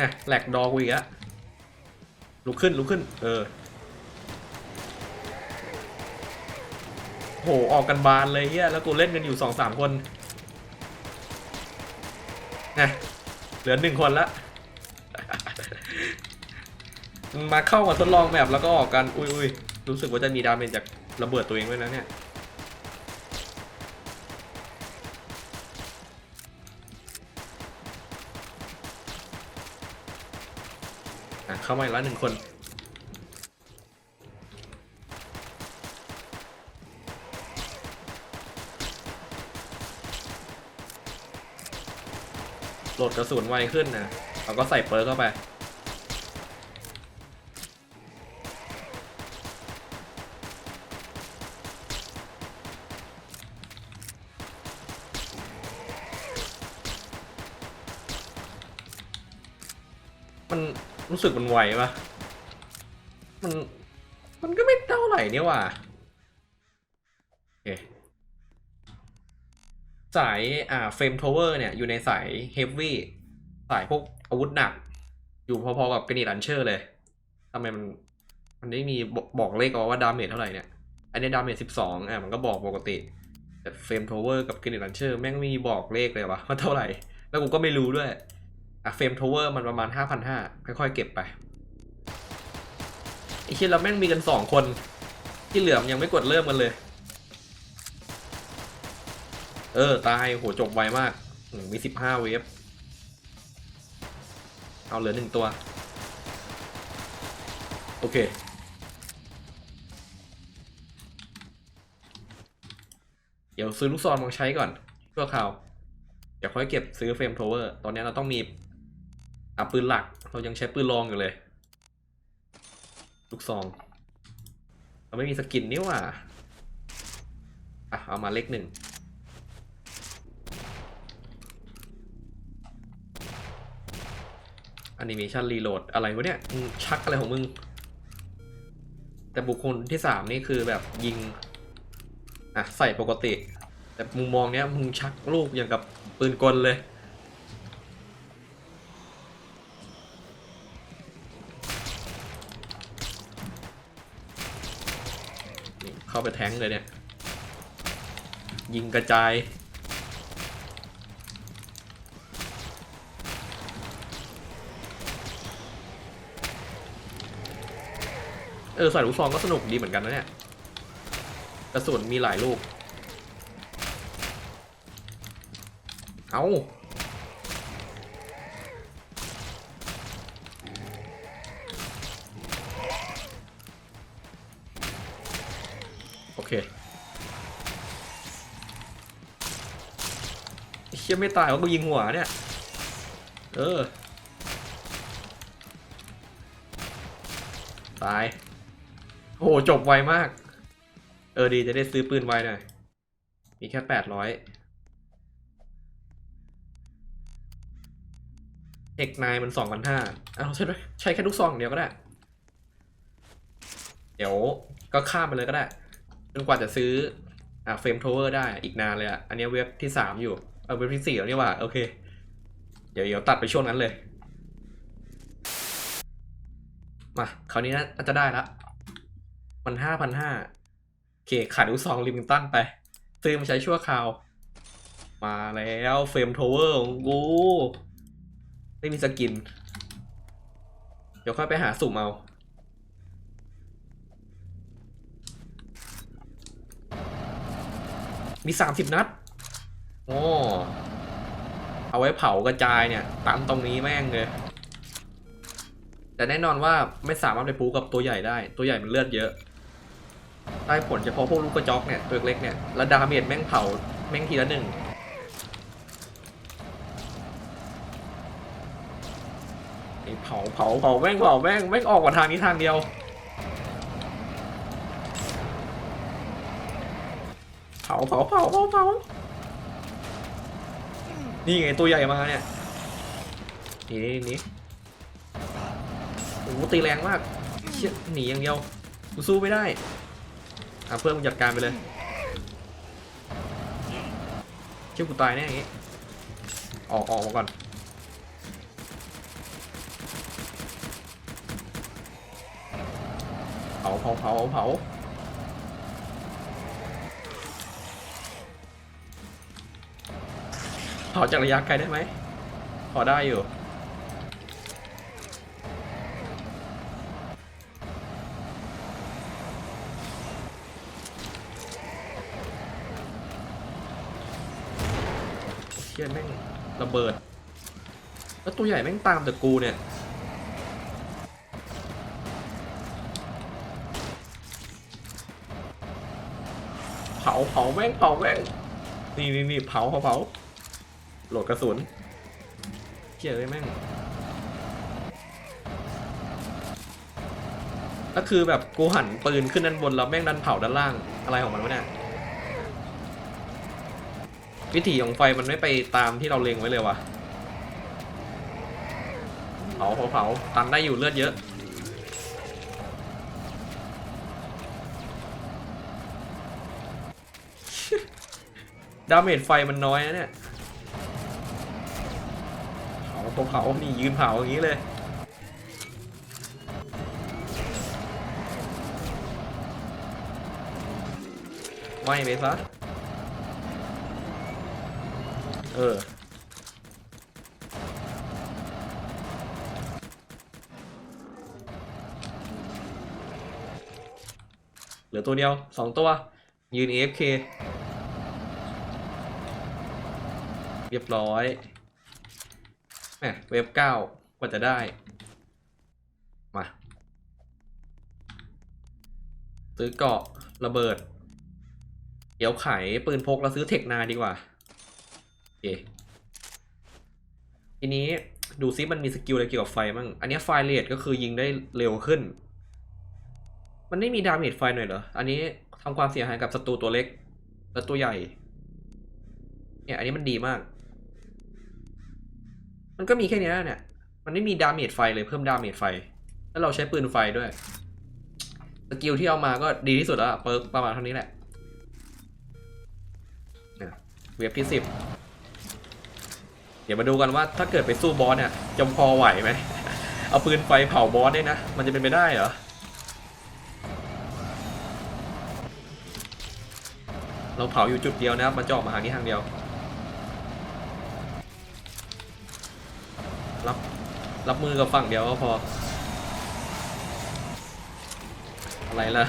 นะแหลกดอกูอีกอะลุกขึ้นลุกขึ้น เออโหออกกันบานเลยเฮียแล้วกูเล่นกันอยู่สองสามคนนะเหลือหนึ่งคนละ มาเข้ามาทดลองแมปแล้วก็ออกกัน อุ้ยอุ้ยรู้สึกว่าจะมีดาเมจจากระเบิดตัวเองด้วยนะเนี่ย เข้ามาอีกแล้วหนึ่งคน โหลดกระสุนไวขึ้นนะเราก็ใส่เปิร์กเข้าไป รู้สึกมันไวปะมัน มันก็ไม่เท่าไหร่เนี่ยว่ะโอเคสายอ่าเฟรมโทเวอร์เนี่ย อยู่ในสายเฮฟวี่สายพวกอาวุธหนัก อยู่พอๆกับกรนิตอันเชอร์เลยทำไมมัน มันไม่มีบอกเลขเอาว่าดาเมจเท่าไหร่เนี่ย อันนี้ดาเมจสิบสองอะมันก็บอกปกติแต่เฟรมโทเวอร์กับกรนิตอันเชอร์แม่งไม่มีบอกเลขเลยวะว่าเท่าไหร่ แล้วกูก็ไม่รู้ด้วย อะเฟรมโทเวอร์มันประมาณห้าพันห้าค่อยๆ เก็บไปไอ้เชี่ยเราแม่งมีกันสองคน ที่เหลือมยังไม่กดเริ่มกันเลย เออ ตายโหจบไวมาก มีสิบห้าเวฟ เอาเหลือหนึ่งตัว โอเคเดี๋ยวซื้อลูกซองมาใช้ก่อนชั่วคราวเดี๋ยวค่อยเก็บซื้อเฟรมโทเวอร์ ตอนนี้เราต้องมี อะปืนหลัก เรายังใช้ปืนรองอยู่เลย ลูกซองเราไม่มีสกินนี่ว่าอะเอามาเล็กหนึ่งแอนิเมชันรีโหลดอะไรวะเนี่ยชักอะไรของมึง แต่บุคคลที่สามนี่คือแบบยิง อะ ใส่ปกติ แต่มุมมองเนี้ยมึงชักลูกอย่างกับปืนกลเลย เข้าไปแทงเลยเนี่ย ยิงกระจาย เออใส่ลูกซองก็สนุกดีเหมือนกันนะเนี่ย กระสุนมีหลายลูก เอาโเคเชี่ยไม่ตายว่ากูยิงหัวเนี่ย เออ ตาย โห จบไวมาก เออดีจะได้ซื้อปืนไวหน่อย มีแค่แปดร้อยเอกนายมันสองพันห้าเอาใช้ใช้แค่ลูกซองเดียวก็ได้ เดี๋ยวก็ข้ามไปเลยก็ได้ จนกว่าจะซื้ออ่าเฟรมโทเวอร์ได้อีกนานเลยอะ อันนี้เว็บที่สามอยู่ เออเว็บที่สี่แล้วนี่ว่า โอเค เดี๋ยวเดี๋ยวตัดไปช่วงนั้นเลย มาคราวนี้น่าจะได้ละมันห้าพันห้าโอเคขาดลูซองลิมิงตันไป ซื้อมาใช้ชั่วคราว มาแล้วเฟรมโทเวอร์ของกูไม่มีสกิน เดี๋ยวค่อยไปหาสุ่มเอา มีสามสิบนัดโอ้เอาไว้เผากระจายเนี่ยตันตรงนี้แม่งเลย แต่แน่นอนว่าไม่สามารถไปปูกับตัวใหญ่ได้ ตัวใหญ่มันเลือดเยอะ ได้ผลเฉพาะพวกลูกกระจอกเนี่ยตัวเล็กเนี่ย แล้วดาเมจแม่งเผาแม่งทีละหนึ่งไอ้เผาเผาเผาแม่งเผาแม่งแม่งออกมาทางนี้ทางเดียว ผาเผาเผาเผาเผานี่ไงตัวใหญ่มาเนี่ยหนีหนีโอ้ตีแรงมากเชี่ยหนีอย่างเดียวกูสู้ไม่ได้อาเพื่อนมึงจัดการไปเลยเชี่ยกูตายแน่อย่างงี้ออกออกมาก่อนเผาเผาเผาเผา เผาจากระยะไกลได้ไหมพอได้อยู่เชี่ยแม่งระเบิด แล้วตัวใหญ่แม่งตามแต่กูเนี่ยเผาเผาแม่งเผาแม่งนี่นี่นี่เผาเผาเผา ดกระสุนเชี่ยเลยแม่งก็คือแบบกูหันปืนขึ้นด้านบนแล้วแม่งดันเผาด้านล่างอะไรของมันวะเนี่ยวิถีของไฟมันไม่ไปตามที่เราเล็งไว้เลยวะเผาเผาเผาตันได้อยู่เลือดเยอะดาเมจไฟมันน้อยนะเนี่ย ผาตัวเผานี่ยืนเผาอย่างนี้เลย ไม่ไปซะเออเหลือตัวเดียวสองตัว ยืน AFK เรียบร้อย แหมเว็บเก้ากว่าจะได้ มา ซื้อเกาะระเบิด เดี๋ยวขายปืนพกแล้วซื้อเทคนาดีกว่าโอเคทีนี้ดูซิมันมีสกิลอะไรเกี่ยวกับไฟมั่ง อันนี้ไฟเรทก็คือยิงได้เร็วขึ้น มันไม่มีดาเมจไฟหน่อยเหรอ อันนี้ทำความเสียหายกับศัตรูตัวเล็กและตัวใหญ่ เนี่ยอันนี้มันดีมาก มันก็มีแค่นี้นะเนี่ย มันไม่มีดาเมจไฟเลยเพิ่มดาเมจไฟ แล้วเราใช้ปืนไฟด้วย สกิลที่เอามาก็ดีที่สุดแล้วเปิร์กประมาณเท่านี้แหละเว็บที่สิบเดี๋ยวมาดูกันว่าถ้าเกิดไปสู้บอสเนี่ยจะพอไหวไหม เอาปืนไฟเผาบอสได้นะ มันจะเป็นไปได้เหรอ เราเผาอยู่จุดเดียวนะครับมันจะออกมาหาที่ทางเดียว รับมือกับฝั่งเดียวก็พอ อะไรล่ะ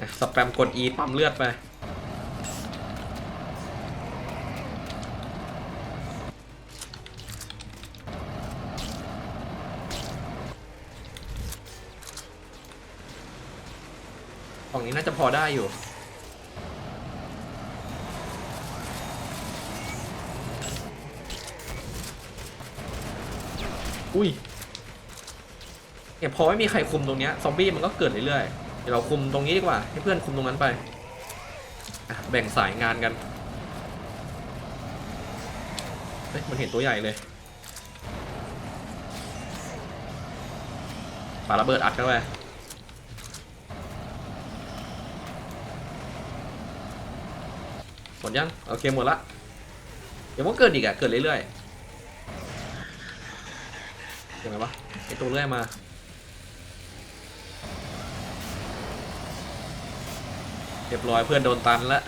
อะสแปมกด E ปั๊มเลือดไป ฝั่งนี้น่าจะพอได้อยู่ อุ้ยเนี่ยพอไม่มีใครคุมตรงเนี้ยซอมบี้มันก็เกิดเรื่อยๆ เดี๋ยวเราคุมตรงนี้ดีกว่า ให้เพื่อนคุมตรงนั้นไป แบ่งสายงานกัน เฮ้ย มันเห็นตัวใหญ่เลยปาระเบิดอัดเข้าไป หมดยัง โอเคหมดละเดี๋ยวมันเกิดอีกอะเกิดเรื่อยๆยังไงวะไอตัวเรื่อยมาเรียบร้อยเพื่อนโดนตันแล้ว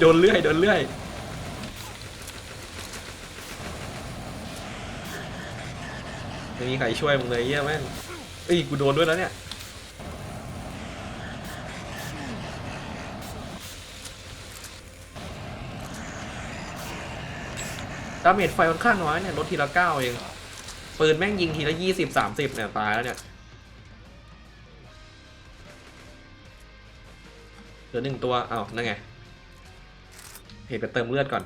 โดนเลื่อย โดนเลื่อย มีใครช่วยมึงเลยเยี่ยแม่งเอ้ยกูโดนด้วยแล้วเนี่ยดาเมจไฟค่อนข้างน้อยเนี่ยลดทีละเก้าเองปืนแม่งยิงทีละยี่สิบสามสิบเนี่ยตายแล้วเนี่ยเหลือหนึ่งตัวอ้าวนั่นไงเห็นไปเติมเลือดก่อน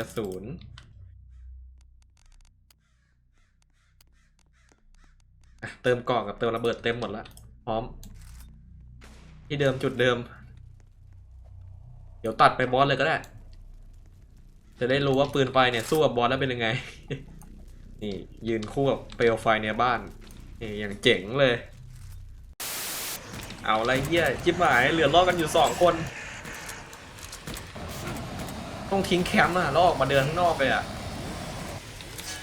กระสุนเติมกล่องกับเติมระเบิดเต็มหมดละพร้อม ที่เดิมจุดเดิม เดี๋ยวตัดไปบอสเลยก็ได้ จะได้รู้ว่าปืนไฟเนี่ยสู้กับบอสแล้วเป็นยังไง นี่ยืนคู่กับเปลวไฟในบ้านนี่อย่างเจ๋งเลย เอาอะไรเหี้ยจิบหายเหลือรอดกันอยู่สองคน ต้องทิ้งแคมป์อะแล้วออกมาเดินข้างนอกไปอะ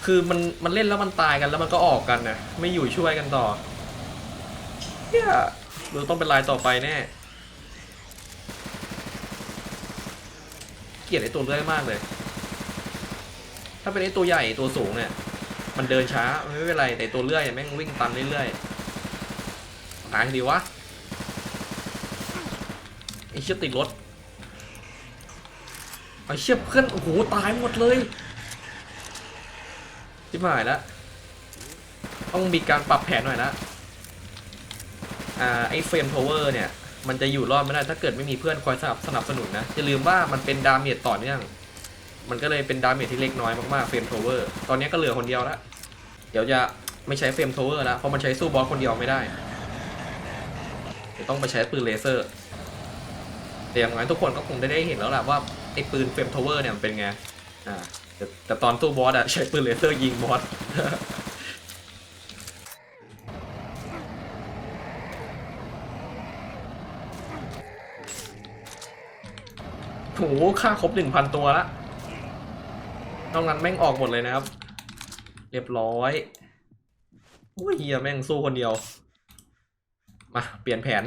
คือมันมันเล่นแล้วมันตายกันแล้วมันก็ออกกันนะไม่อยู่ช่วยกันต่อเฮียเราต้องเป็นลายต่อไปแน่เกลียดไอ้ตัวเลื่อยมากเลย ถ้าเป็นไอ้ตัวใหญ่ตัวสูงเนี่ย มันเดินช้าไม่เป็นไรแต่ตัวเลื่อยแม่งวิ่งตันเรื่อยๆตายดีวะไอ้เชี่ยติดรถ ไอเชี่ยเพื่อนโอ้โหตายหมดเลยชิบหายแล้วต้องมีการปรับแผนหน่อยละอ่าไอเฟรมโทเวอร์เนี่ย มันจะอยู่รอดไม่ได้ถ้าเกิดไม่มีเพื่อนคอยสนับสนับสนุนนะอย่าลืมว่ามันเป็นดาเมจต่อเนื่องมันก็เลยเป็นดาเมจที่เล็กน้อยมากๆเฟรมโทเวอร์ตอนนี้ก็เหลือคนเดียวล้วเดี๋ยวจะไม่ใช้เฟรมโทเวอร์แล้วเพราะมันใช้สู้บอสคนเดียวไม่ได้ต้องไปใช้ปืนเลเซอร์แต่อย่างไรทุกคนก็คงได้ได้เห็นแล้วแหละว่า ไอ้ปืนเฟรมโทเวอร์เนี่ยมันเป็นไง อ่าแต่แต่ตอนสู้บอสอะใช้ปืนเลเซอร์ยิงบอส โหค่าครบหนึ่งพันตัวละนอกนั้นแม่งออกหมดเลยนะครับ เรียบร้อยโอ้ยเฮียแม่งสู้คนเดียว มา เปลี่ยนแผน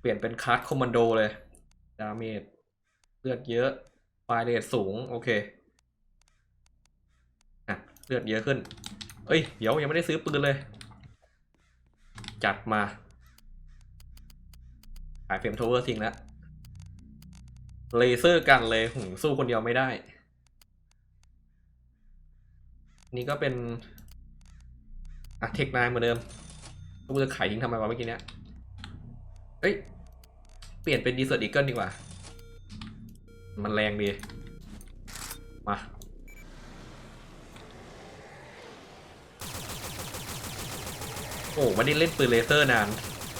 เปลี่ยนเป็นคัสคอมมานโดเลย ดาเมจ เลือดเยอะไฟเรทสูง โอเคอะเลือดเยอะขึ้น เอ้ย เดี๋ยวยังไม่ได้ซื้อปืนเลย จัดมา ขายเฟรมโทเวอร์ทิ้งแล้วเลเซอร์กันเลยหูสู้คนเดียวไม่ได้ นี่ก็เป็นอะเทคนายเหมือนเดิมกูจะขายทิ้งทำไมวะเมื่อกี้เนี้ยเอ้ย เปลี่ยนเป็นดีเซอร์อีเกิลดีกว่า มันแรงดี มา โอ้ไม่ได้เล่นปืนเลเซอร์นาน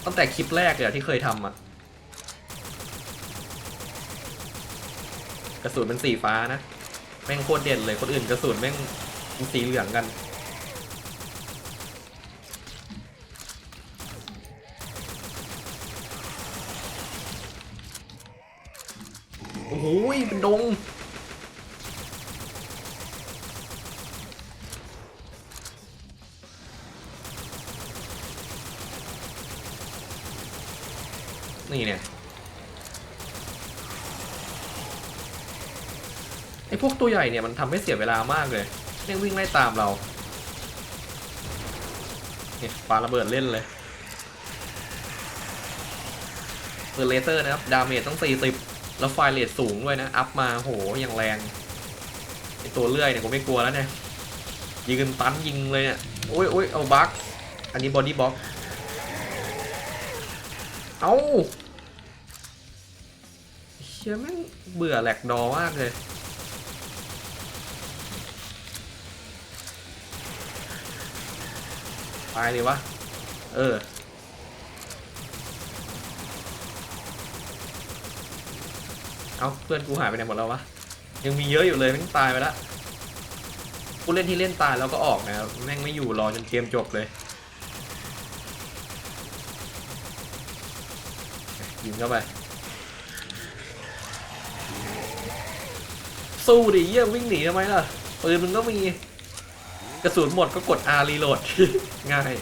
ตั้งแต่คลิปแรกเลยที่เคยทำอะกระสุนเป็นสีฟ้านะ แม่งโคตรเด่นเลย คนอื่นกระสุนแม่งสีเหลืองกัน โอ้โหเป็นดงนี่เนี่ยไอพวกตัวใหญ่เนี่ยมันทำให้เสียเวลามากเลยแม่งวิ่งไล่ตามเราเนี่ยปาระเบิดเล่นเลยปืนเลเซอร์นะครับ ดาเมจต้อง 40 แล้วไฟเรทสูงด้วยนะ อัพมาโหอย่างแรงไอตัวเลื่อยเนี่ยผมไม่กลัวแล้วเนี่ยยิงตันยิงเลยเนี่ยโอ้ยโอ้ยเอาบักอันนี้บอดี้บ็อกเอาเชี่ยแม่งเบื่อแหลกดอมากเลยตายเลยวะเออ เอาเพื่อนกูหายไปไหนหมดแล้ววะ ยังมีเยอะอยู่เลยแม่งตายไปล้วผู้เล่นที่เล่นตายแล้วก็ออกนะแม่งไม่อยู่รอจนเกมจบเลยยิงเข้าไป สู้ดิเยี่ยวิ่งหนีทำไมล่ะปืนมึงก็มี กระสุนหมดก็กด R reload ง่าย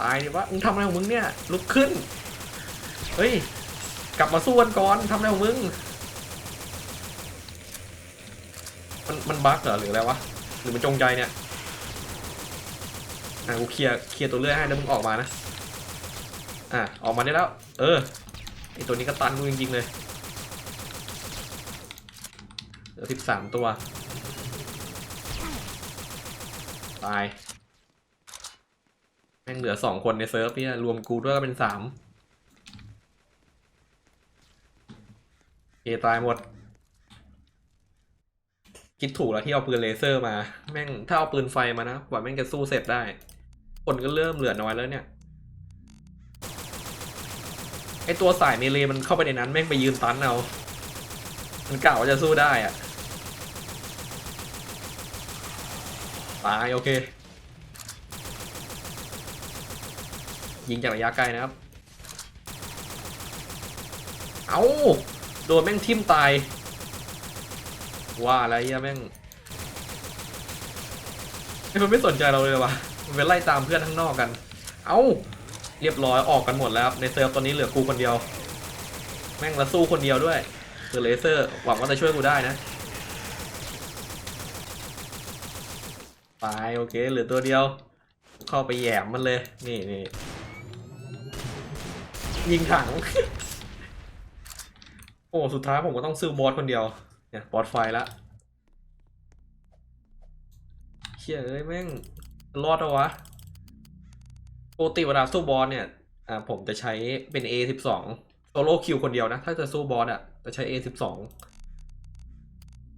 ตายดิวะมึงทำอะไรของมึงเนี่ย ลุกขึ้น เฮ้ย กลับมาสู้กันก่อนทำอะไรของมึง มันมันบั๊กเหรอหรืออะไรวะ หรือมันจงใจเนี่ยอะกูเคลียร์เคลียร์ตัวเลือดให้แล้วมึงออกมานะ อะออกมาได้แล้ว เออไอตัวนี้ก็ตันกูจริงๆเลยเหลือสิบสามตัว ตาย เหลือสองคนในเซิร์ฟเนี่ยรวมกูด้วยก็เป็นสามเอตายหมด คิดถูกแล้วที่เอาปืนเลเซอร์มา แม่งถ้าเอาปืนไฟมานะกว่าแม่งจะสู้เสร็จได้ คนก็เริ่มเหลือน้อยแล้วเนี่ยไอตัวสายเมเลมันเข้าไปในนั้นแม่งไปยืนตันเอามันกล่าวว่าจะสู้ได้อะตายโอเค ยิงจากระยะไกลนะครับ เอาโดนแม่งทิ่มตาย ว่าอะไรเหี้ยแม่งไอมันไม่สนใจเราเลยวะมันไปไล่ตามเพื่อนข้างนอกกัน เอาเรียบร้อยออกกันหมดแล้วครับในเซิร์ฟตอนนี้เหลือกูคนเดียว แม่งละสู้คนเดียวด้วยคือเลเซอร์หวังว่าจะช่วยกูได้นะตายโอเคเหลือตัวเดียว เข้าไปแยมมันเลย นี่นี่ ยิงถัง โอ้ สุดท้ายผมก็ต้องซื้อบอสคนเดียว เนี่ย บอสไฟละเชี่ยเอ้ยแม่ง รอดเอาวะปกติเวลาสู้บอสเนี่ย อ่า ผมจะใช้เป็น A12 โซโล่คิวคนเดียวนะ ถ้าจะสู้บอสอะ จะใช้ A12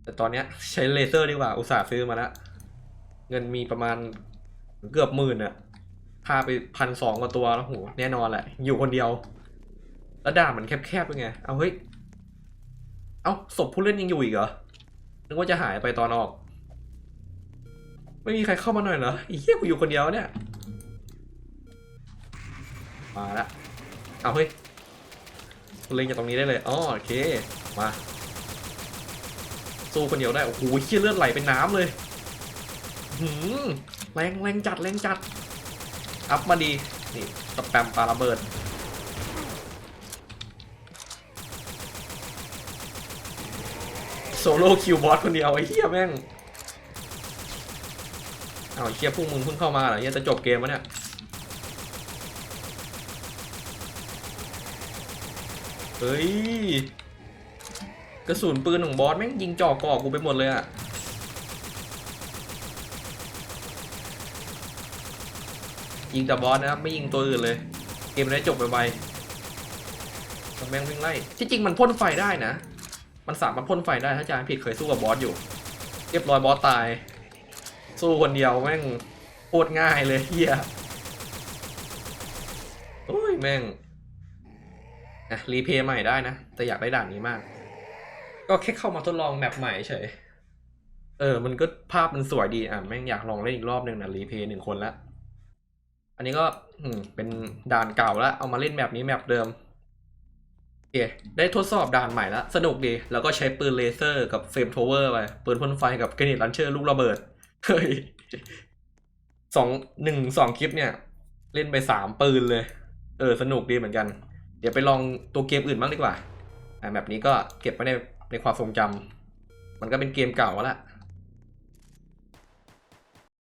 แต่ตอนเนี้ยใช้เลเซอร์ดีกว่า อุตส่าห์ซื้อมาล้วเงินมีประมาณเกือบหมื่นอะพาไปพันสองกว่าตัวแล้วโหแน่นอนแหละ อยู่คนเดียว แล้วด่านมันแคบๆเป็นไง เอาเฮ้ย เอาศพผู้เล่นยังอยู่อีกเหรอ นึกว่าจะหายไปตอนออก ไม่มีใครเข้ามาหน่อยเหรออ้เหี้ยกูอยู่คนเดียวเนี่ย มาละ เอาเฮ้ยเล็งจากตรงนี้ได้เลยอ๋อโอเค มา สู้คนเดียวได้ โอ้โหเหี้ยเลือดไหลเป็นน้ำเลยหืมแรงแรงจัดแรงจัด อัพมาดี นี่สแปมปาระเบิด โซโล่คิวบอสคนเดียวไอ้เหี้ยแม่งเอาไอ้เหี้ยพวกมึงเพิ่งเข้ามาเหรอเหี้ยจะจบเกมวะเนี่ยเฮ้ยกระสุนปืนของบอสแม่งยิงจ่อกอกูไปหมดเลยอะยิงแต่บอสนะครับไม่ยิงตัวอื่นเลย เกมนี้จบไปไวๆแต่แม่งวิ่งไล่ที่จริงมันพ่นไฟได้นะ มันสามารถพ่นไฟได้ถ้าจำไม่ผิดเคยสู้กับบอสอยู่ เรียบร้อยบอสตาย สู้คนเดียวแม่งโคตรง่ายเลยเฮียโอ้ยแม่งอะรีเพย์ใหม่ได้นะ แต่อยากได้ด่านนี้มาก ก็แค่เข้ามาทดลองแมปใหม่เฉยเออ มันก็ภาพมันสวยดีอะแม่งอยากลองเล่นอีกรอบหนึ่งนะรีเพย์หนึ่งคนละ อันนี้ก็ อืม เป็นด่านเก่าแล้ว เอามาเล่นแบบนี้แมปเดิม เคได้ทดสอบด่านใหม่แล้วสนุกดี แล้วก็ใช้ปืนเลเซอร์กับเฟรมโทเวอร์ไป ปืนพ่นไฟกับเกรเนตลันเชอร์ลูกระเบิด เฮ้ยสองหนึ่งสองคลิปเนี่ย เล่นไปสามปืนเลย เออ สนุกดีเหมือนกัน เดี๋ยวไปลองตัวเกมอื่นบ้างดีกว่าอ่าแบบนี้ก็เก็บไว้ในในความทรงจำมันก็เป็นเกมเก่าแล้ว